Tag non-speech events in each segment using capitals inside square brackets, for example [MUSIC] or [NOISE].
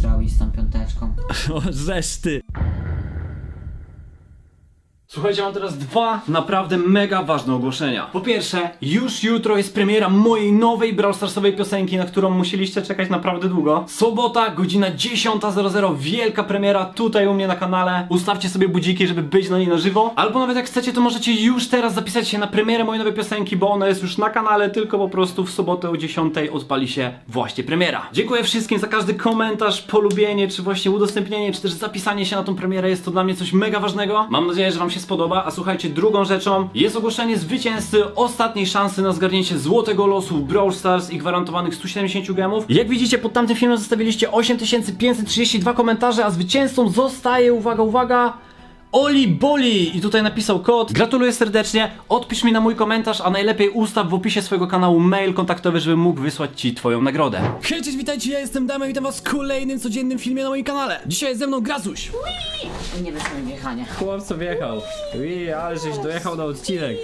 zrobić z tą piąteczką. [LAUGHS] O, ty. Słuchajcie, mam teraz dwa naprawdę mega ważne ogłoszenia. Po pierwsze, już jutro jest premiera mojej nowej Brawl Starsowej piosenki, na którą musieliście czekać naprawdę długo. Sobota, godzina 10.00, wielka premiera tutaj u mnie na kanale. Ustawcie sobie budziki, żeby być na niej na żywo. Albo nawet jak chcecie, to możecie już teraz zapisać się na premierę mojej nowej piosenki, bo ona jest już na kanale, tylko po prostu w sobotę o 10.00 odpali się właśnie premiera. Dziękuję wszystkim za każdy komentarz, polubienie, czy właśnie udostępnienie, czy też zapisanie się na tą premierę. Jest to dla mnie coś mega ważnego. Mam nadzieję, że Wam się spodoba. A słuchajcie, drugą rzeczą jest ogłoszenie zwycięzcy ostatniej szansy na zgarnięcie złotego losu w Brawl Stars i gwarantowanych 170 gemów. Jak widzicie, pod tamtym filmem zostawiliście 8532 komentarze, a zwycięzcą zostaje, uwaga, uwaga, Oli Boli! I tutaj napisał kod. Gratuluję serdecznie. Odpisz mi na mój komentarz, a najlepiej ustaw w opisie swojego kanału mail kontaktowy, żebym mógł wysłać ci twoją nagrodę. Hej, cześć, witajcie, ja jestem Damian, witam was w kolejnym codziennym filmie na moim kanale. Dzisiaj jest ze mną Grazuś. Nie wyszło mi wjechanie. Chłopco wjechał. Ui, ale żeś dojechał na odcinek.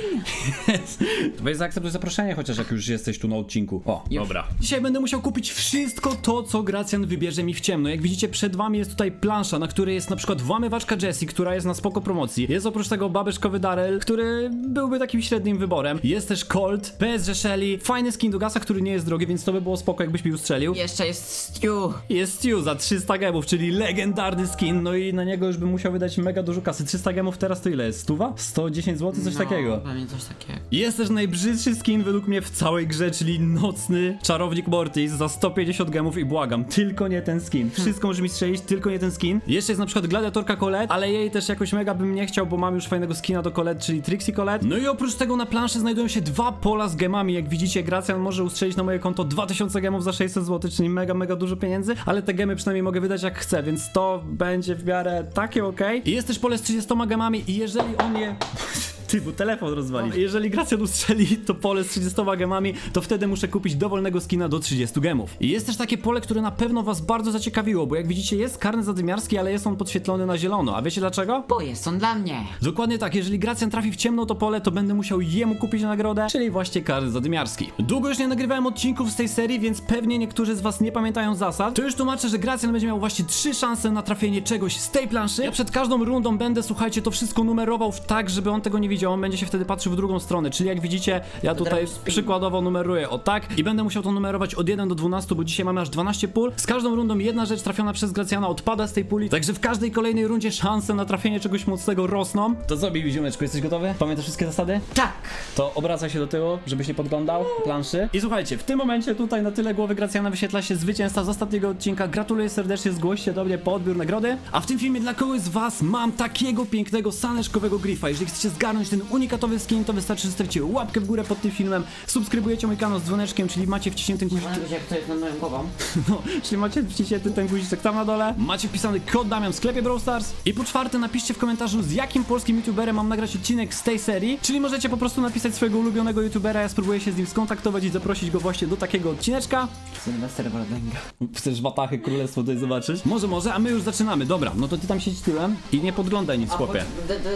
[LAUGHS] Weź zaakceptuj zaproszenie, chociaż jak już jesteś tu na odcinku. O, dobra. Dzisiaj będę musiał kupić wszystko to, co Gracjan wybierze mi w ciemno. Jak widzicie, przed wami jest tutaj plansza, na której jest na przykład włamywaczka Jessie, która jest na spoko promocji. Jest oprócz tego babeczkowy Darel, który byłby takim średnim wyborem. Jest też Colt, PSG Shelly, fajny skin do gasa, który nie jest drogi, więc to by było spoko, jakbyś mi ustrzelił. Jeszcze jest Stu. Jest Stu za 300 gemów, czyli legendarny skin, no i na niego już bym musiał wydać mega dużo kasy. 300 gemów teraz to ile jest? Stuwa? 110 zł? Coś no, takiego. Pewnie coś takiego. Jest też najbrzydszy skin według mnie w całej grze, czyli nocny czarownik Mortis za 150 gemów i błagam, tylko nie ten skin. Wszystko może mi strzelić, tylko nie ten skin. Jeszcze jest na przykład gladiatorka Colette, ale jej też jakoś mega bym nie chciał, bo mam już fajnego skina do Colette, czyli Trixie Colette. No i oprócz tego na planszy znajdują się dwa pola z gemami. Jak widzicie, Gracjan może ustrzelić na moje konto 2000 gemów za 600 zł, czyli mega, mega dużo pieniędzy, ale te gemy przynajmniej mogę wydać jak chcę, więc to będzie w miarę takie ok. I jest też pole z 30 gemami i jeżeli on je... [LAUGHS] Ty, bo telefon rozwali. Jeżeli Gracjan ustrzeli to pole z 30 gemami, to wtedy muszę kupić dowolnego skina do 30 gemów. I jest też takie pole, które na pewno was bardzo zaciekawiło, bo jak widzicie jest karny zadymiarski, ale jest on podświetlony na zielono. A wiecie dlaczego? Bo jest on dla mnie. Dokładnie tak, jeżeli Gracjan trafi w ciemno to pole, to będę musiał jemu kupić nagrodę, czyli właśnie karny zadymiarski. Długo już nie nagrywałem odcinków z tej serii, więc pewnie niektórzy z was nie pamiętają zasad. To już tłumaczę, że Gracjan będzie miał właśnie trzy szanse na trafienie czegoś z tej planszy. Ja przed każdą rundą będę, słuchajcie, to wszystko numerował w tak, żeby on tego nie widział, on będzie się wtedy patrzył w drugą stronę, czyli jak widzicie, ja tutaj przykładowo numeruję o tak i będę musiał to numerować od 1 do 12, bo dzisiaj mamy aż 12 pól. Z każdą rundą jedna rzecz trafiona przez Gracjana odpada z tej puli, także w każdej kolejnej rundzie szanse na trafienie czegoś mocnego rosną. To co, Bibi Ziomeczku, jesteś gotowy? Pamiętasz wszystkie zasady? Tak. To obracaj się do tyłu, żebyś nie podglądał planszy. I słuchajcie, w tym momencie tutaj na tyle głowy Gracjana wyświetla się zwycięzca z ostatniego odcinka. Gratuluję serdecznie, zgłoście do mnie po odbiór nagrody. A w tym filmie dla kogoś z was mam takiego pięknego saneczkowego grifa. Jeżeli chcecie zgarnąć ten unikatowy skin, to wystarczy, że zostawicie łapkę w górę pod tym filmem, subskrybujecie mój kanał z dzwoneczkiem, czyli macie wciśnięty guzik. Jak to jest nad moją głową. [LAUGHS] No, czyli macie wciśnięty ten guziczek tam na dole. Macie wpisany kod Damian w sklepie Brawl Stars. I po czwarte napiszcie w komentarzu z jakim polskim youtuberem mam nagrać odcinek z tej serii. Czyli możecie po prostu napisać swojego ulubionego youtubera, ja spróbuję się z nim skontaktować i zaprosić go właśnie do takiego odcineczka. Sylwester Wardęga. Chcesz watachy królestwo tutaj zobaczyć? Może, może, a my już zaczynamy. Dobra, no to ty tam siedź tyłem i nie podglądaj nic, chłopie.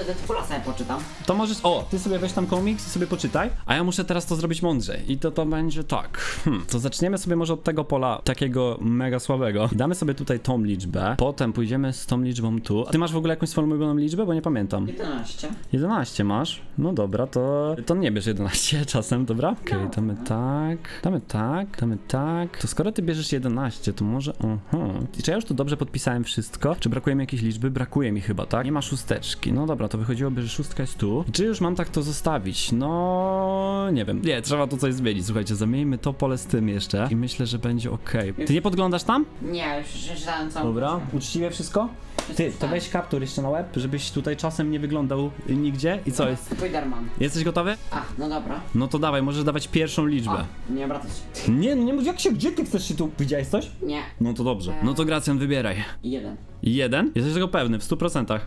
Deadpoola sobie poczytam. To możesz. O, ty sobie weź tam komiks i sobie poczytaj. A ja muszę teraz to zrobić mądrzej. I to to będzie tak. Hmm. To zaczniemy sobie może od tego pola takiego mega słabego. Damy sobie tutaj tą liczbę. Potem pójdziemy z tą liczbą tu. Ty masz w ogóle jakąś ulubioną liczbę? Bo nie pamiętam. 11. 11 masz? No dobra, to. To nie bierz 11 [LAUGHS] czasem, dobra? Okej, damy tak. Damy tak, damy tak. To skoro ty bierzesz 11, to może. Aha. I czy ja już tu dobrze podpisałem wszystko? Czy brakuje mi jakiejś liczby? Brakuje mi chyba, tak? Nie ma szósteczki. No dobra, to wychodziłoby, że szóstka jest tu. Czy już mam tak to zostawić? No. Nie wiem. Nie, trzeba tu coś zmienić. Słuchajcie, zamieńmy to pole z tym jeszcze. I myślę, że będzie ok. Ty nie podglądasz tam? Nie, już przeczytałem całą. Dobra, uczciwie wszystko? Ty, to weź kaptur jeszcze na łeb, żebyś tutaj czasem nie wyglądał nigdzie. I co jest? Spiderman. Jesteś gotowy? A, no dobra. No to dawaj, możesz dawać pierwszą liczbę. A, nie obracać się. Nie, no nie mów, jak się, gdzie ty chcesz się tu, widziałeś coś? Nie. No to dobrze. No to Gracjan, wybieraj. Jeden. Jeden? Jesteś tego pewny, w 100%.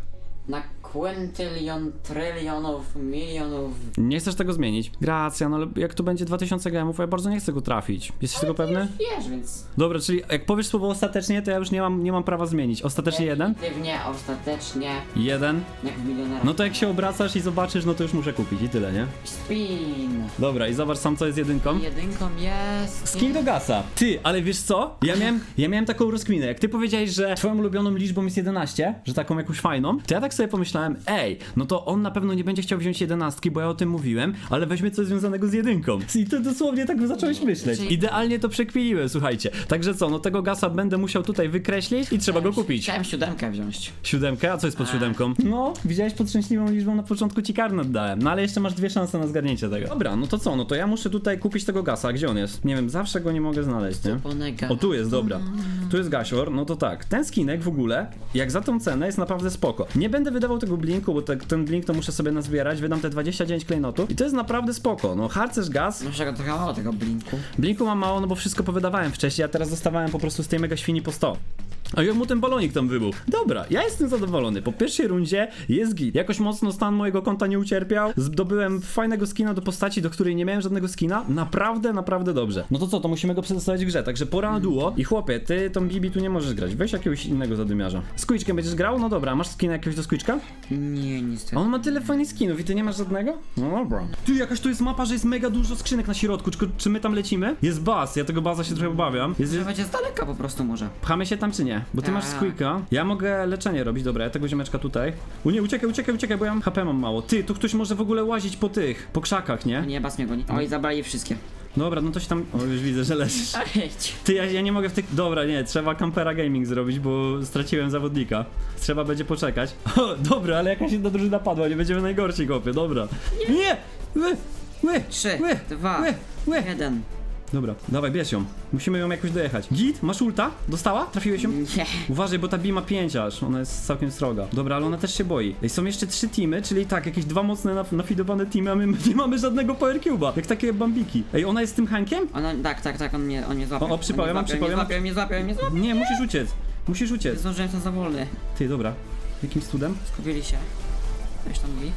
Na Quintylion, trylionów, milionów. Nie chcesz tego zmienić? Gracja, no ale jak to będzie 2000 gemów, ja bardzo nie chcę go trafić. Jesteś tego pewny? Wiesz, więc... Dobra, czyli jak powiesz słowo ostatecznie, to ja już nie mam, nie mam prawa zmienić. Ostatecznie jeden? Definitywnie, ostatecznie, Jeden. jak w milionerach. No to jak się obracasz i zobaczysz, no to już muszę kupić i tyle, nie? Spin. Dobra, i zobacz sam co jest jedynką. Jedynką jest... Skin do gasa. Ty, ale wiesz co? Ja miałem, ja miałem taką rozkminę. Jak ty powiedziałeś, że twoją ulubioną liczbą jest 11, że taką jakąś fajną, to ja tak sobie pomyślałem, ej, no to on na pewno nie będzie chciał wziąć 11, bo ja o tym mówiłem, ale weźmie coś związanego z jedynką. [LAUGHS] I to dosłownie tak zacząłeś myśleć. Czyli- Idealnie to przekminiłem, słuchajcie. Także co, no tego gasa będę musiał tutaj wykreślić i trzeba go kupić. Chciałem siódemkę wziąć. Siódemkę? A co jest pod siódemką? No, widziałeś pod szczęśliwą liczbą na początku ci karnet dałem. No ale jeszcze masz dwie szanse na zgarnięcie tego. Dobra, no to co? No to ja muszę tutaj kupić tego gasa. Gdzie on jest? Nie wiem, zawsze go nie mogę znaleźć, nie? Ponega. O, tu jest, dobra. Tu jest gasior, no to tak. Ten skinek w ogóle, jak za tą cenę, jest naprawdę spoko. Nie będę wydawał tego blinku, bo te, ten blink to muszę sobie nazbierać. Wydam te 29 klejnotów i to jest naprawdę spoko. No, harcerz gaz. Może go trochę mało tego blinku. Blinku mam mało, no bo wszystko powydawałem wcześniej, a teraz dostawałem po prostu z tej mega świni po 100. A jak mu ten balonik tam wybuchł? Dobra, ja jestem zadowolony. Po pierwszej rundzie jest git. Jakoś mocno stan mojego konta nie ucierpiał. Zdobyłem fajnego skina do postaci, do której nie miałem żadnego skina. Naprawdę, naprawdę dobrze. No to co, to musimy go przetestować w grze. Także pora na duo. I chłopie, ty tą Bibi tu nie możesz grać. Weź jakiegoś innego zadymiarza. Squeaczkiem będziesz grał? No dobra, masz skina jakiegoś do Squeaczka? Nie, niestety. A on ma tyle fajnych skinów i ty nie masz żadnego? No dobra. Ty, jakaś tu jest mapa, że jest mega dużo skrzynek na środku. Czy, czy my tam lecimy? Jest baz, ja tego baza się trochę obawiam. Jest, jest... będzie z daleka po prostu może. Pchamy się tam czy nie? Bo ty masz Tak. squeaka. Ja mogę leczenie robić, dobra, ja tego ziomeczka tutaj. U nie, uciekaj, uciekaj, uciekaj, bo ja mam HP mam mało. Ty, tu ktoś może w ogóle łazić po tych, po krzakach, nie? Nie, bas mnie goni. Oj, zabrali wszystkie. Dobra, no to się tam... O, już widzę, że leżysz. [LAUGHS] Idź. Ty, ja, ja nie mogę w tych... Dobra, nie, trzeba Campera Gaming zrobić, bo straciłem zawodnika. Trzeba będzie poczekać. [LAUGHS] O, dobra, ale jakaś jedna drużyna padła, nie będziemy najgorsi, kopie, dobra. Nie! Ły, ły, Trzy, dwa, ły, ły. jeden. Dobra, dawaj, bierz ją. Musimy ją jakoś dojechać. Git, masz ulta? Dostała? Trafiłeś ją? Nie. Uważaj, bo ta Bi ma 5 aż, ona jest całkiem sroga. Dobra, ale ona też się boi. Ej, są jeszcze trzy teamy, czyli tak, jakieś dwa mocne naf- nafidowane teamy, a my [LAUGHS] nie mamy żadnego power cube'a. Jak takie bambiki. Ej, ona jest tym Hankiem? Ona, tak, tak, tak, on mnie, on mnie złapał. O, o, przypał, ja mam przypał, ja mam- mnie mnie. Nie, musisz uciec. Musisz uciec. Zdążyłem, jestem za wolny. Ty, dobra. Jakimś cudem? Skupili się. Weź tam bi.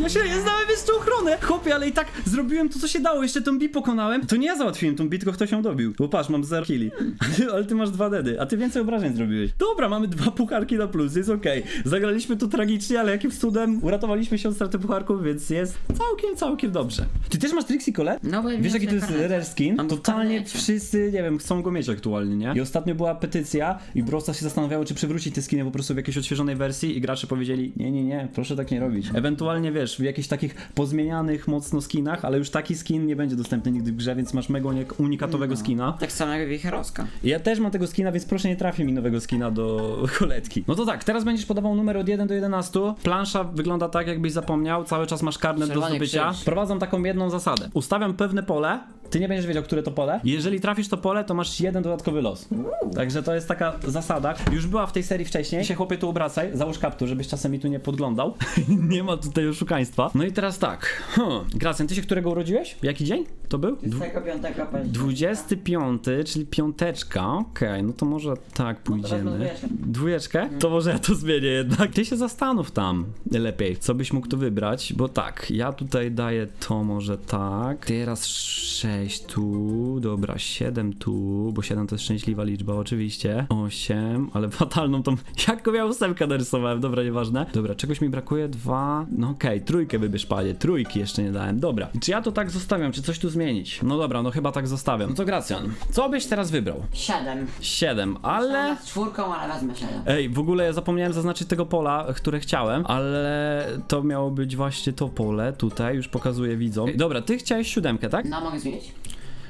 Ja się, ja znałem jeszcze ochronę! Chłopie, ale i tak zrobiłem to, co się dało, jeszcze tą Bi pokonałem. To nie ja załatwiłem tą Bi, tylko ktoś ją dobił. Bo patrz, mam 0 killi. [LAUGHS] ale ty masz dwa dedy, a ty więcej obrażeń zrobiłeś. Dobra, mamy dwa pucharki na plus, jest okej. Zagraliśmy to tragicznie, ale jakimś cudem uratowaliśmy się od straty pucharków, więc jest całkiem, całkiem dobrze. Ty też masz Trixie Cole? No bo Wiesz jaki to jest karnet. rare skin? Mam w Totalnie karnecie. wszyscy, nie wiem, chcą go mieć aktualnie, nie? I ostatnio była petycja i Brosta się zastanawiało, czy przywrócić te skiny po prostu w jakiejś odświeżonej wersji i gracze powiedzieli, nie, nie, nie, proszę tak nie robić. Ewentualnie, wiesz, w jakichś takich pozmienianych mocno skinach, ale już taki skin nie będzie dostępny nigdy w grze, więc masz mega unik- unikatowego skina. Tak samo jak Wicherowska. I Ja też mam tego skina, więc proszę nie trafi mi nowego skina do [LAUGHS] koletki. No to tak, teraz będziesz podawał numer od 1 do 11. Plansza wygląda tak, jakbyś zapomniał. Cały czas masz karnet do zdobycia. krzyż. Wprowadzam taką jedną zasadę. Ustawiam pewne pole, ty nie będziesz wiedział, które to pole. Jeżeli trafisz to pole, to masz jeden dodatkowy los. Także to jest taka zasada. Już była w tej serii wcześniej. Się chłopie tu obracaj, załóż kaptur, żebyś czasem mi tu nie podglądał. [LAUGHS] nie ma tutaj oszukaństwa. No i teraz tak. Hmm. Gracjan, ty się którego urodziłeś? Jaki dzień to był? Dwu- 25 października. 25, czyli piąteczka, okej, no to może tak pójdziemy. dwójeczkę. Dwójeczkę? To może ja to zmienię jednak. Ty się zastanów tam lepiej, co byś mógł tu wybrać, bo tak, ja tutaj daję to może tak, teraz 6 tu, dobra, 7 tu, bo 7 to jest szczęśliwa liczba oczywiście, 8, ale [LAUGHS] fatalną tą, jaką ja ósemkę narysowałem, dobra, nieważne. Dobra, czegoś mi brakuje, 2, no okej, trójkę wybierz panie, trójki jeszcze nie dałem, dobra. Czy ja to tak zostawiam, czy coś tu zmienić? No dobra, no chyba tak zostawiam. No to Gracjan, co byś teraz wybrał? 7. 7, ale... Z czwórką, ale wezmę 7. Ej, w ogóle zapomniałem zaznaczyć tego pola, które chciałem, ale to miało być właśnie to pole tutaj, już pokazuję widzom. Ej, Dobra, ty chciałeś siódemkę, tak? No, mogę zmienić?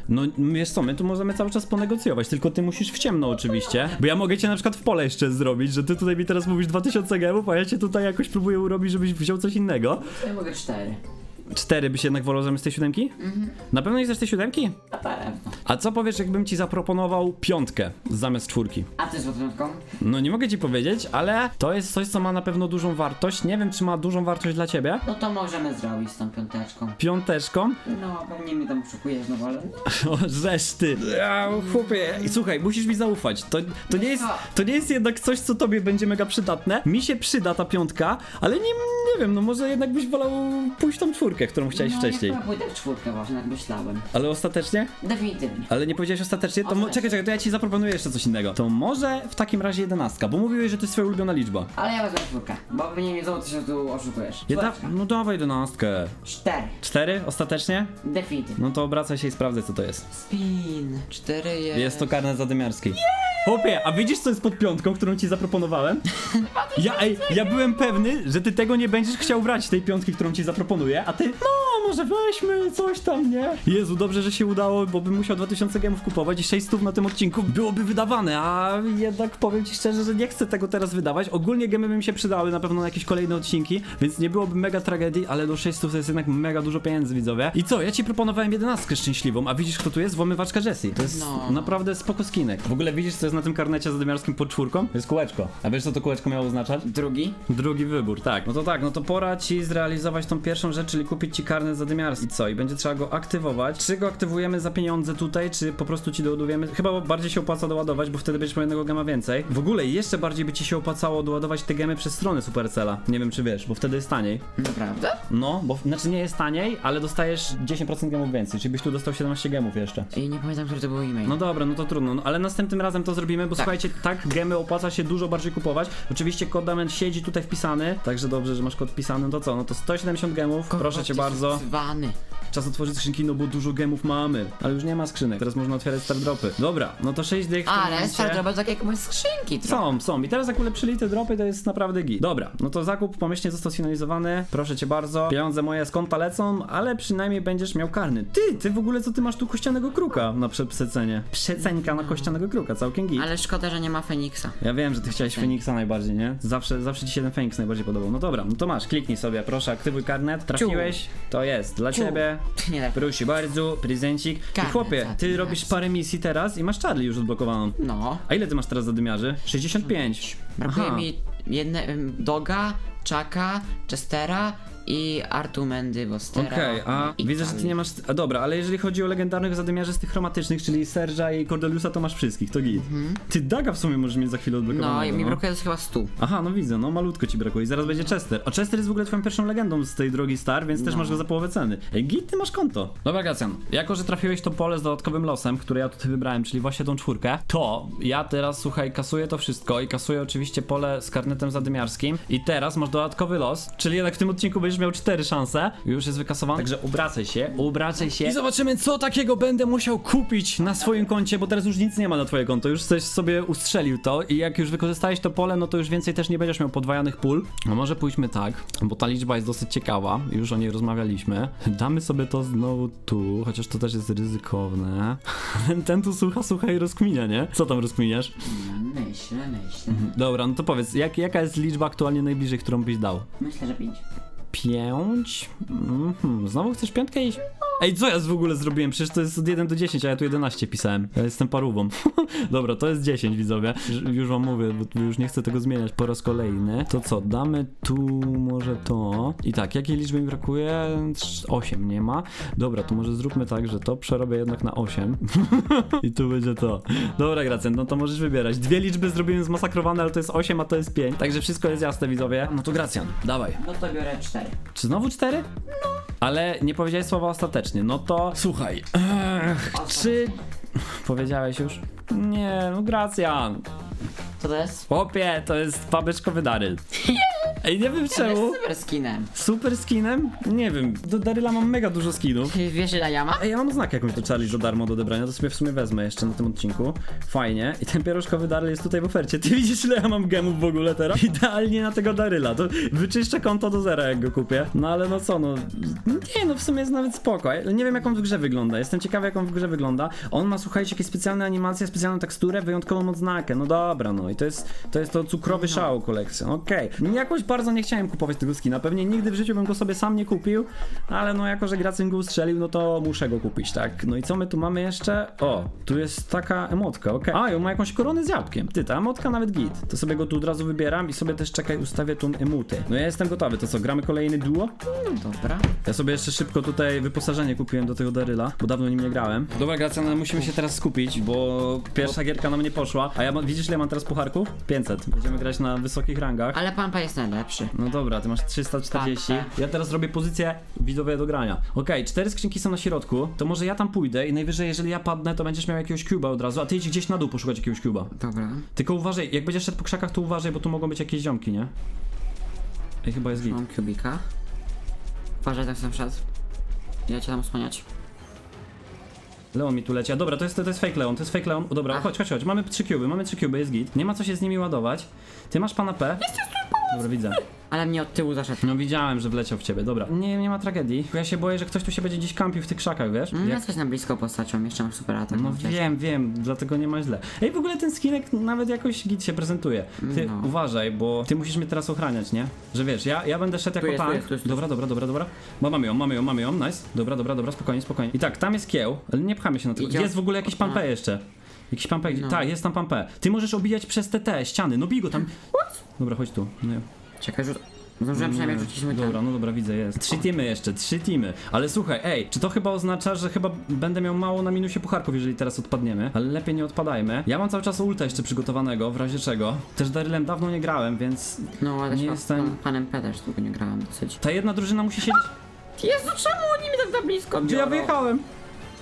No wiesz co, my tu możemy cały czas ponegocjować, tylko ty musisz w ciemno oczywiście, bo ja mogę cię na przykład w pole jeszcze zrobić, że ty tutaj mi teraz mówisz 2000 gemów, a ja cię tutaj jakoś próbuję urobić, żebyś wziął coś innego. Ja mogę 4. cztery byś jednak wolał zamiast tej siódemki? Na pewno nie chcesz tej siódemki? Na pewno. A co powiesz, jakbym ci zaproponował piątkę zamiast czwórki? A ty z piątką? No nie mogę ci powiedzieć, ale to jest coś, co ma na pewno dużą wartość. Nie wiem, czy ma dużą wartość dla ciebie. No to możemy zrobić z tą piąteczką. Piąteczką. No, pewnie mnie tam oszukujesz, no ale... [LAUGHS] O, żeż ty. Ja, chłopie. I słuchaj, musisz mi zaufać. To, to, nie jest, to nie jest jednak coś, co tobie będzie mega przydatne. Mi się przyda ta piątka, ale nie, nie wiem, no może jednak byś wolał pójść tą czwórkę, którą chciałeś no, wcześniej. Ja pójdę w czwórkę właśnie, jak myślałem. Ale ostatecznie? Definitywnie. Ale nie powiedziałeś ostatecznie? To mo- Ostatecznie. czekaj, czekaj, to ja ci zaproponuję jeszcze coś innego. To może w takim razie jedenastka, bo mówiłeś, że to jest twoja ulubiona liczba. Ale ja wezmę czwórkę, bo pewnie nie wiedzą, co się tu oszukujesz. Jedna... No dawaj jedenastkę. Cztery. Cztery? Ostatecznie? Definitywnie. No to obracaj się i sprawdzaj, co to jest. Spin. Cztery jest... Jest to karnet zadymiarski. Chłopie, a widzisz co jest pod piątką, którą ci zaproponowałem? Ja, ej, ja byłem pewny, że ty tego nie będziesz chciał brać, tej piątki, którą ci zaproponuję, a ty, no może weźmy coś tam, nie? Jezu, dobrze, że się udało, bo bym musiał 2000 gemów kupować i 600 na tym odcinku byłoby wydawane, a jednak powiem ci szczerze, że nie chcę tego teraz wydawać. Ogólnie gemy by mi się przydały na pewno na jakieś kolejne odcinki, więc nie byłoby mega tragedii, ale do 600 to jest jednak mega dużo pieniędzy, widzowie. I co, ja ci proponowałem 11 szczęśliwą, a widzisz kto tu jest? Włamywaczka Jessie. To jest No. naprawdę spoko skinek. W ogóle widzisz co jest na tym karnecie zadymiarskim pod czwórką? To jest kółeczko. A wiesz co to kółeczko miało oznaczać? Drugi? Drugi wybór, tak. No to tak, no to pora ci zrealizować tą pierwszą rzecz, czyli kupić ci karnet zadymiarski. I co? I będzie trzeba go aktywować. Czy go aktywujemy za pieniądze tutaj, czy po prostu ci doładujemy? Chyba bardziej się opłaca doładować, bo wtedy będziesz miał jednego gema więcej. W ogóle jeszcze bardziej by ci się opłacało doładować te gemy przez stronę Supercella. Nie wiem czy wiesz, bo wtedy jest taniej. Naprawdę? No, bo znaczy nie jest taniej, ale dostajesz 10% gemów więcej, czyli byś tu dostał 17 gemów jeszcze. I nie pamiętam, który to był e-mail. No dobra, no to trudno, no, ale następnym razem to zrobimy, bo Tak. słuchajcie, tak gemy opłaca się dużo bardziej kupować. Oczywiście kod Damian siedzi tutaj wpisany, także dobrze, że masz kod wpisany. No to co, no to 170 gemów, proszę cię bardzo. Zwany. Czas otworzyć skrzynki, no bo dużo gemów mamy, ale już nie ma skrzynek, teraz można otwierać stardropy. Dobra, no to 6 dych w tym Ale momencie. start tak jak moje skrzynki trochę. Są, są. I teraz jak ulepszyli te dropy, to jest naprawdę git. Dobra, no to zakup pomyślnie został sfinalizowany. Proszę cię bardzo. Pieniądze moje z konta lecą, ale przynajmniej będziesz miał karny. Ty, ty w ogóle co ty masz tu kościanego kruka na przecenie? Przeceńka na kościanego kruka, całkiem git. Ale szkoda, że nie ma Feniksa. Ja wiem, że ty chciałeś Feniksa najbardziej, nie? Zawsze, zawsze ci się ten Feniks najbardziej podobał. No dobra, no to masz, kliknij sobie, proszę, aktywuj karnet. Trafiłeś, to jest dla ciebie. [LAUGHS] Nie tak. Proszę bardzo, prezencik. I Karnet chłopie, ty robisz parę misji teraz i masz Charlie już odblokowaną. No. A ile ty masz teraz zadymiarzy? 65. Brakuje Aha. mi jedne, Doga, Chaka, Chestera i Artumendy, Bostera. Okej, a i widzę, że ty nie masz. A dobra, ale jeżeli chodzi o legendarnych zadymiarzy z tych chromatycznych, czyli Serge'a i Cordeliusa, to masz wszystkich, to git. Ty Daga w sumie możesz mieć za chwilę odblokowanego. Mhm. No i mi brakuje chyba 100. Aha, no widzę, no malutko ci brakuje. I zaraz będzie Chester. A Chester jest w ogóle twoją pierwszą legendą z tej drogi Star, więc też No. masz go za połowę ceny. Ej, git, ty masz konto. Dobra, Gracjan, jako że trafiłeś to pole z dodatkowym losem, które ja tutaj wybrałem, czyli właśnie tą czwórkę, to ja teraz, słuchaj, kasuję to wszystko i kasuję oczywiście pole z karnetem zadymiarskim i teraz masz dodatkowy los, czyli jednak w tym odcinku będziesz miał cztery szanse. Już jest wykasowany. Także obracaj się, obracaj się. I zobaczymy, co takiego będę musiał kupić na swoim koncie, bo teraz już nic nie ma na twoje konto. Już coś sobie ustrzelił to i jak już wykorzystałeś to pole, no to już więcej też nie będziesz miał podwajanych pól. No może pójdźmy tak, bo ta liczba jest dosyć ciekawa. Już o niej rozmawialiśmy. Damy sobie to znowu tu, chociaż to też jest ryzykowne. [LAUGHS] Ten, ten tu słucha, słucha i rozkminia, nie? Co tam rozkminiasz? Myślę, myślę. Dobra, no to powiedz, jak, jaka jest liczba aktualnie najbliżej, którą byś dał? Myślę, że 5. Pięć? Mhm. Znowu chcesz piątkę iść? Ej, co ja w ogóle zrobiłem? Przecież to jest od 1 do 10, a ja tu 11 pisałem. Ja jestem parówą. [LAUGHS] Dobra, to jest 10, widzowie. Już- wam mówię, bo już nie chcę tego zmieniać po raz kolejny. To co, damy tu może to. I tak, jakiej liczby mi brakuje? 8 nie ma. Dobra, to może zróbmy tak, że to przerobię jednak na 8. [LAUGHS] I tu będzie to. Dobra, Gracjan, no to możesz wybierać. Dwie liczby zrobiłem zmasakrowane, ale to jest 8, a to jest 5. Także wszystko jest jasne, widzowie. No to Gracjan, dawaj. No to biorę 4. Czy znowu cztery? No. Ale nie powiedziałeś słowa ostatecznie. No to słuchaj. Ech, czy. Powiedziałeś już? Nie, no Gracjan. Co to jest? Chłopie, to jest babeczkowy Daryl. Ej, nie wiem czemu. Jest super skinem. Super skinem? Nie wiem. Do Daryla mam mega dużo skinów. Ty Wiesz ile ja mam? Ej, ja mam znak jakąś do Charlie za darmo do odebrania, to sobie w sumie wezmę jeszcze na tym odcinku. Fajnie. I ten pierożkowy Daryl jest tutaj w ofercie. Ty widzisz ile ja mam gemów w ogóle teraz? Idealnie na tego Daryla. To wyczyszczę konto do zera jak go kupię. No ale no co no. Nie no w sumie jest nawet spoko. Ale Nie wiem jak on w grze wygląda. Jestem ciekawy jak on w grze wygląda. On ma słuchajcie jakieś specjalne animacje, specjalną teksturę, wyjątkową odznakę. No dobra no i to jest to jest to cukrowy szał kolekcja. Okej. Jakoś bardzo nie chciałem kupować tego skina. Pewnie nigdy w życiu bym go sobie sam nie kupił, ale no jako, że Gracyn go ustrzelił, no to muszę go kupić, tak? No i co my tu mamy jeszcze? O, tu jest taka emotka, okej. A, i on ma jakąś koronę z jabłkiem. Ty, ta emotka nawet git. To sobie go tu od razu wybieram i sobie też, czekaj, ustawię tą emutę. No ja jestem gotowy, to co, gramy kolejny duo? No dobra. Ja sobie jeszcze szybko tutaj wyposażenie kupiłem do tego Daryla, bo dawno nim nie grałem. Dobra, Gracja, no musimy się teraz skupić, bo pierwsza gierka nam nie poszła. A ja widzisz ile ja mam teraz pucharków? 500. Będziemy grać na wysokich rangach. Ale Pampa jest najlepszy. No dobra, ty masz 340. Tak, Ja teraz robię pozycję widzowie do grania. Okej, cztery skrzynki są na środku, to może ja tam pójdę i najwyżej jeżeli ja padnę, to będziesz miał jakiegoś cuba od razu, a ty idź gdzieś na dół poszukać jakiegoś cuba. Dobra. Tylko uważaj, jak będziesz szedł po krzakach, to uważaj, bo tu mogą być jakieś ziomki, nie? Ej, chyba jest git. Mam kubika. Uważaj, tak sam wszedł. Ja cię tam osłaniać. Leon mi tu leci. A dobra, to jest, to jest fake Leon, to jest fake Leon. O, dobra, Ach. chodź, chodź, chodź. Mamy trzy kuby, mamy trzy kuby, jest git. Nie ma co się z nimi ładować. Ty masz pana P? Dobra, widzę. [LAUGHS] Ale mnie od tyłu zaszedł. No widziałem, że wleciał w ciebie, dobra. Nie, nie ma tragedii. Ja się boję, że ktoś tu się będzie gdzieś kampił w tych krzakach, wiesz? Mm, Jak... Jesteś na blisko postacią, jeszcze masz super atak. No wiem, wiem, dlatego nie ma źle. Ej, w ogóle ten skinek nawet jakoś git się prezentuje. Ty No. uważaj, bo ty musisz mnie teraz ochraniać, nie? Że wiesz, ja, ja będę szedł jako jest, tu tank. jest, tu jest, tu dobra, dobra, dobra, dobra. Bo mamy ją, mamy ją, mamy ją, nice. Dobra, dobra, dobra, spokojnie, spokojnie. I tak, tam jest kieł, ale nie pchamy się na tego. Idzie. Jest w ogóle jakiś pan P jeszcze. Jakiś pan P, No. tak, jest tam pan P. Ty możesz obijać przez te te ściany, no bij go tam. Dobra, chodź tu. No. Czekaj, rzut. Zdążyłem przynajmniej rzucić mój Dobra, ten. no dobra, widzę, jest. Trzy teamy jeszcze, trzy teamy. Ale słuchaj, ej, czy to chyba oznacza, że chyba będę miał mało na minusie pucharków, jeżeli teraz odpadniemy? Ale lepiej nie odpadajmy. Ja mam cały czas ulta jeszcze przygotowanego, w razie czego. Też Darylem dawno nie grałem, więc No, ale Nie jestem- jestem... panem P też długo nie grałem dosyć. ta jedna drużyna musi siedzieć... Jezu, czemu oni mi tak na blisko Gdzie ja wyjechałem?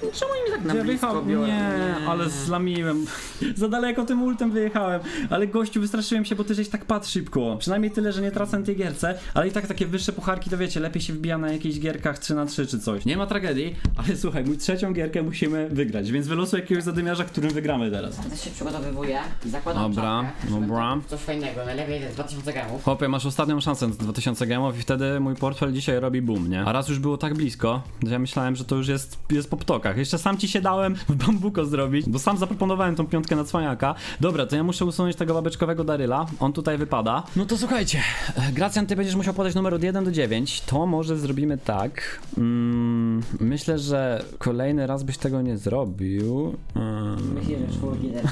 Czemu mi tak na ja blisko wyjechałem? biorą? Nie, ale zlamiłem. [LAUGHS] Za daleko tym ultem wyjechałem. Ale gościu, wystraszyłem się, bo ty żeś tak padł szybko. Przynajmniej tyle, że nie tracę tej gierce, ale i tak takie wyższe pucharki, to wiecie, lepiej się wbija na jakichś gierkach 3 na 3 czy coś. Nie ma tragedii, ale [LAUGHS] słuchaj, mój trzecią gierkę musimy wygrać, więc wylosuj jakiegoś zadymiarza, którym wygramy teraz. Ja też się przygotowywuję i zakładam Dobra, czapkę, żeby dobra. tak Coś fajnego, najlepiej te 2000 gramów. Chłopie, masz ostatnią szansę na 2000 gemów i wtedy mój portfel dzisiaj robi boom, nie? A raz już było tak blisko, że ja myślałem, że to już jest, jest po ptokach. Jeszcze sam ci się dałem w bambuko zrobić, bo sam zaproponowałem tą piątkę na cwaniaka. Dobra, to ja muszę usunąć tego babeczkowego Daryla. On tutaj wypada. No to słuchajcie, e, Gracjan, ty będziesz musiał podać numer od 1 do 9. To może zrobimy tak. Mm, myślę, że kolejny raz byś tego nie zrobił. Mm, Myślisz, że czwórki też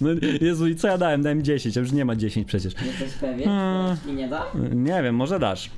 no, Jezu, i co ja dałem? Dałem 10, a już nie ma 10 przecież. jesteś pewien? Hmm. I nie da? Nie wiem, może dasz.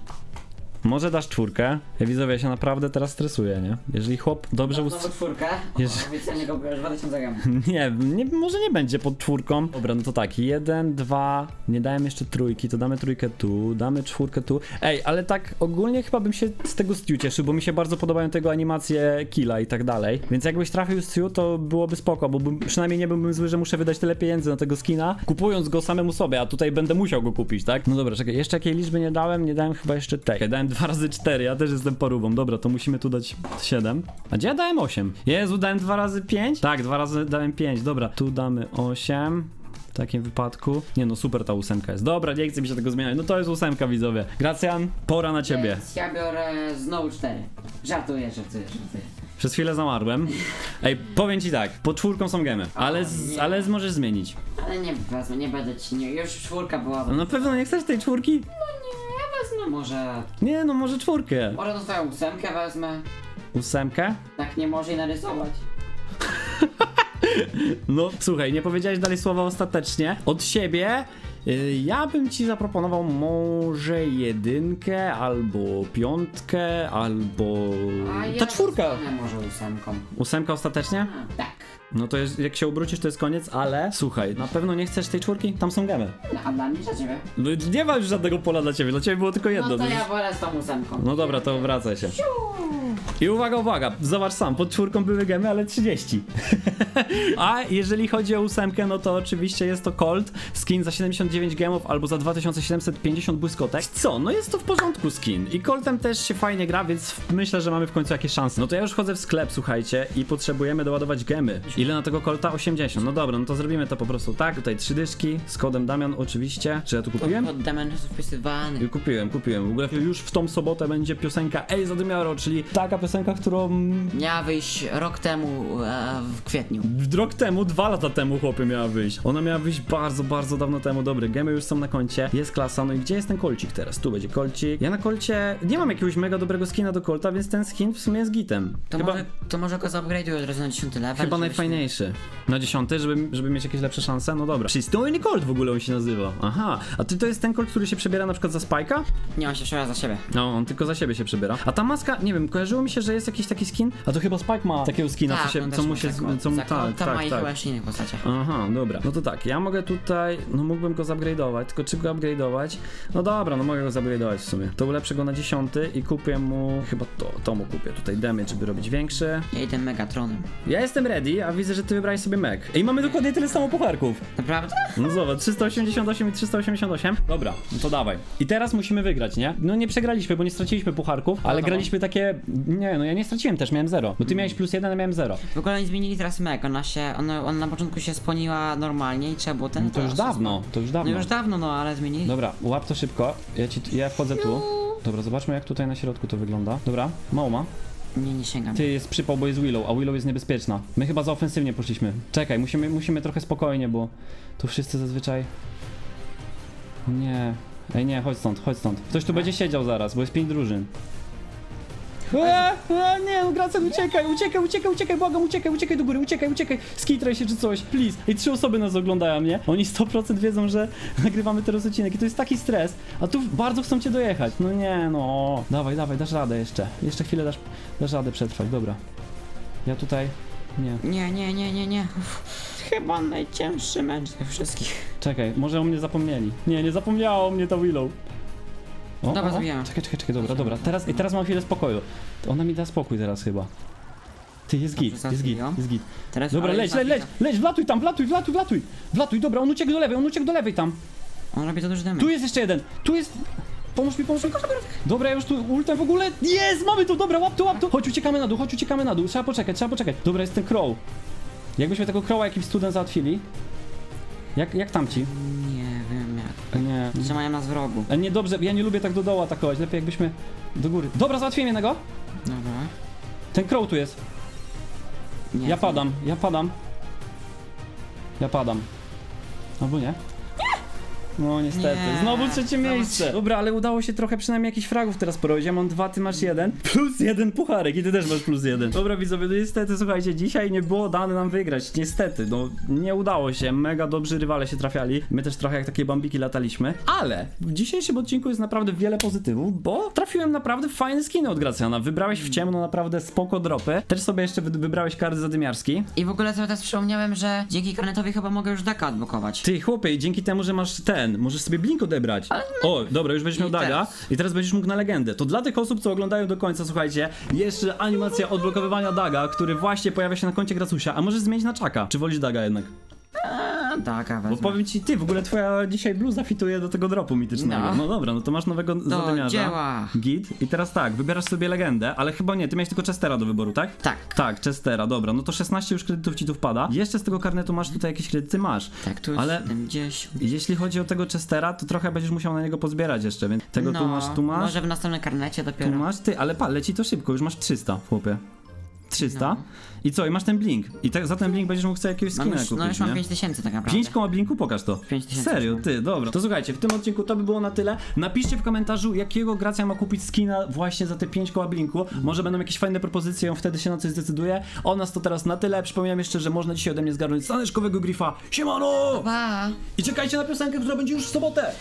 Może dasz czwórkę. Ja widzowie, ja się naprawdę teraz stresuję, nie? Jeżeli chłop dobrze ust... Znowu czwórkę? Jezu. Oficjalnie go biorę 2000 gramów. Nie, nie, może nie będzie pod czwórką. Dobra, no to tak, jeden, dwa, nie dałem jeszcze trójki, to damy trójkę tu, damy czwórkę tu. Ej, ale tak ogólnie chyba bym się z tego Stu cieszył, bo mi się bardzo podobają tego animacje killa i tak dalej. Więc jakbyś trafił Stu, to byłoby spoko, bo bym, przynajmniej nie byłbym zły, że muszę wydać tyle pieniędzy na tego skina, kupując go samemu sobie, a tutaj będę musiał go kupić, tak? No dobra, czekaj, jeszcze jakiej liczby nie dałem? Nie dałem chyba jeszcze tej. Ja dałem dwa razy cztery, ja też jestem porubą. Dobra, to musimy tu dać siedem. A gdzie ja dałem osiem? Jezu, dałem dwa razy pięć? Tak, dwa razy dałem pięć. Dobra, tu damy osiem. W takim wypadku. Nie no, super ta ósemka jest. Dobra, nie chcę mi się tego zmieniać. No to jest ósemka, widzowie. Gracjan, pora na ciebie. Więc ja biorę znowu 4. Żartuję, żartuję, żartuję. Przez chwilę zamarłem. Ej, powiem ci tak, pod czwórką są gemy, ale, z, ale z możesz zmienić. Ale nie wezmę, nie będę ci, nie, już czwórka była. No na pewno nie chcesz tej czwórki? No nie, wezmę może, Nie, no może czwórkę. może dostałem ósemkę wezmę. Ósemkę? Tak nie może i narysować. [LAUGHS] No, słuchaj, nie powiedziałeś dalej słowa ostatecznie. Od siebie y, ja bym ci zaproponował może jedynkę, albo piątkę, albo... A ja Ta czwórka! zostanę może ósemką. Ósemka ostatecznie? A, tak. No to jest, jak się obrócisz, to jest koniec, ale słuchaj, na pewno nie chcesz tej czwórki? Tam są gemy. No, a dla mnie dla ciebie? No, nie ma już żadnego pola dla ciebie, dla ciebie było tylko jedno. No to ja wolę z tą ósemką. No dobra, to wracaj się. I uwaga, uwaga, zobacz sam, pod czwórką były gemy, ale 30. [LAUGHS] A jeżeli chodzi o ósemkę, no to oczywiście jest to Colt, skin za 79 gemów albo za 2750 błyskotek. Co? No jest to w porządku skin i Coltem też się fajnie gra, więc myślę, że mamy w końcu jakieś szanse. No to ja już chodzę w sklep, słuchajcie, i potrzebujemy doładować gemy. Ile na tego Colta? 80. No dobra, no to zrobimy to po prostu tak, tutaj trzy dyszki, z kodem Damian oczywiście. Czy ja tu kupiłem? Pod Damian jest wpisywany. Kupiłem, kupiłem. W ogóle już w tą sobotę będzie piosenka Ej Zadymiaro, czyli taka piosenka którą Miała wyjść rok temu e, w kwietniu. rok temu, dwa lata temu chłopie miała wyjść. Ona miała wyjść bardzo, bardzo dawno temu. Dobry, gemy już są na koncie, jest klasa, no i gdzie jest ten kolcik teraz? Tu będzie kolcik. Ja na kolcie nie mam jakiegoś mega dobrego skina do kolta, więc ten skin w sumie jest gitem. To, Chyba, może, to może go zupgrade'uję od razu na 10 level. chyba żebyśmy- najfajniejszy. Na dziesiąty, żeby, żeby mieć jakieś lepsze szanse? No dobra. Przystojny kolt w ogóle on się nazywa. Aha, a ty to jest ten kolt, który się przebiera na przykład za Spajka? Nie, on się przebiera za siebie. No, on tylko za siebie się przebiera. A ta maska, nie wiem, kojarzyło mi się, że jest jakiś taki skin. A to chyba Spike ma takiego skina, tak, co, się, on co też mu ma się. Co mu, za tak, konta ma tak, i tak. chyba jeszcze innych postaciach. Aha, dobra. No to tak, ja mogę tutaj, no mógłbym go zupgrade'ować, tylko czy go upgrade'ować? No dobra, no mogę go zupgrade'ować w sumie. To ulepszę go na dziesiąty i kupię mu, chyba to, to mu kupię tutaj damage, żeby robić większy. Ja idę Megatronem. Ja jestem ready, a widzę, że ty wybrałeś sobie mech. I mamy dokładnie tyle samo pucharków. Naprawdę? No zobacz, 388 i 388. Dobra, no to dawaj. I teraz musimy wygrać, nie? No nie przegraliśmy, bo nie straciliśmy pucharków, ale dobra. graliśmy takie... Nie, no ja nie straciłem też, miałem zero. Bo ty miałeś plus jeden, a miałem zero. W ogóle oni zmienili teraz Meg, ona się, ona, ona na początku się spłoniła normalnie i trzeba było ten... No to już dawno, to już No dawno. już dawno, no ale zmienili. Dobra, łap to szybko. Ja, ci, ja wchodzę tu. Dobra, zobaczmy jak tutaj na środku to wygląda. Dobra, mało ma. Nie, nie sięgam. Ty jest przypał, bo jest Willow, a Willow jest niebezpieczna. My chyba za ofensywnie poszliśmy. Czekaj, musimy, musimy trochę spokojnie, bo tu wszyscy zazwyczaj... Nie. Ej nie, chodź stąd, chodź stąd. Ktoś tu będzie siedział zaraz, bo jest pięć drużyn. Eee, eee, nie, no Gracjan, uciekaj, uciekaj, uciekaj, uciekaj, błagam, uciekaj, uciekaj do góry, uciekaj, uciekaj, skitraj się czy coś, please. I trzy osoby nas oglądają, nie? Oni 100% wiedzą, że [LAUGHS] nagrywamy teraz odcinek i to jest taki stres, a tu bardzo chcą cię dojechać. No nie, no. Dawaj, dawaj, dasz radę jeszcze. Jeszcze chwilę dasz, dasz radę przetrwać, dobra. Ja tutaj, nie. Nie, nie, nie, nie, nie. Chyba najcięższy mecz ze wszystkich. Czekaj, może o mnie zapomnieli. Nie, nie zapomniało o mnie ta Willow. O, Dobra, o, o. zabijamy. Czekaj, czekaj, czekaj, dobra, dobra. Teraz, i teraz mam chwilę spokoju. To Ona mi da spokój teraz chyba. Ty, jest Dobrze, git, jest git, jest git. Teraz Dobra, ale leć, leć, leć, leć, wlatuj tam, wlatuj, wlatuj, wlatuj. Wlatuj, dobra, on uciekł do lewej, on uciekł do lewej tam. On robi to duży damage. Tu jest jeszcze jeden, tu jest... Pomóż mi, pomóż mi. Dobra, ja już tu ultem w ogóle. Jest, mamy tu, dobra, łap tu, łap tu. Chodź, uciekamy na dół, chodź, uciekamy na dół. Trzeba poczekać, trzeba poczekać. Dobra, jest ten crow. Jakbyśmy tego crowa jakimś student załatwili. Jak, jak tamci? Trzymają nas w rogu. Nie, dobrze, ja nie lubię tak do dołu atakować, lepiej jakbyśmy do góry. Dobra, załatwiłem jednego. Dobra. Ten crow tu jest. Nie, Ja padam, ja padam. Ja padam. Albo nie? No niestety, Nie. znowu trzecie miejsce. Dobra, ale udało się trochę przynajmniej jakichś fragów teraz porobić. Ja mam dwa, ty masz jeden. [LAUGHS] Plus jeden pucharek i ty też masz plus jeden. Dobra widzowie, no niestety, słuchajcie, dzisiaj nie było dane nam wygrać. Niestety, no nie udało się. Mega dobrzy rywale się trafiali. My też trochę jak takie bambiki lataliśmy. Ale w dzisiejszym odcinku jest naprawdę wiele pozytywów, bo trafiłem naprawdę w fajne skiny od Gracjana. Wybrałeś w ciemno naprawdę spoko dropy. Też sobie jeszcze wy- wybrałeś karty zadymiarski. I w ogóle sobie teraz przypomniałem, że dzięki karnetowi chyba mogę już deka odblokować. Ty, chłopie, i dzięki temu, że masz ten, możesz sobie blink odebrać. O, dobra, już będziesz miał daga i teraz będziesz mógł na legendę. To dla tych osób, co oglądają do końca, słuchajcie, jeszcze animacja odblokowywania daga, który właśnie pojawia się na koncie Gracusia, a możesz zmienić na czaka. Czy wolisz daga jednak? A, Daka Bo wezmę. powiem ci, ty, w ogóle twoja dzisiaj bluza fituje do tego dropu mitycznego. No, No. dobra, no to masz nowego zadymiarza. dzieła. Git. I teraz tak, wybierasz sobie legendę, ale chyba nie, ty miałeś tylko Chestera do wyboru, tak? Tak. Tak, Chestera, dobra, no to 16 już kredytów ci tu wpada. Jeszcze z tego karnetu masz tutaj jakieś kredyty, masz. Tak, tu jest Ale 70. jeśli chodzi o tego Chestera, to trochę będziesz musiał na niego pozbierać jeszcze, więc tego no, tu masz, tu masz, Może w następnym karnecie tu dopiero. masz, ty, ale pa, leci to szybko, już masz 300, chłopie. 300. No. I co, i masz ten blink. I te, za ten blink będziesz mógł sobie jakiegoś Mam skina już, kupić, no już mam nie? 5000 tak naprawdę. 5 koła blinku, pokaż to. 5000 Serio, mam. ty, dobra. To słuchajcie, w tym odcinku to by było na tyle. Napiszcie w komentarzu, jakiego Gracja ma kupić skina właśnie za te 5 koła blinku. Może będą jakieś fajne propozycje, on wtedy się na coś zdecyduje. O nas to teraz na tyle. Przypominam jeszcze, że można dzisiaj ode mnie zgarnąć staneczkowego grifa. Siemano! Pa! I czekajcie na piosenkę, która będzie już w sobotę.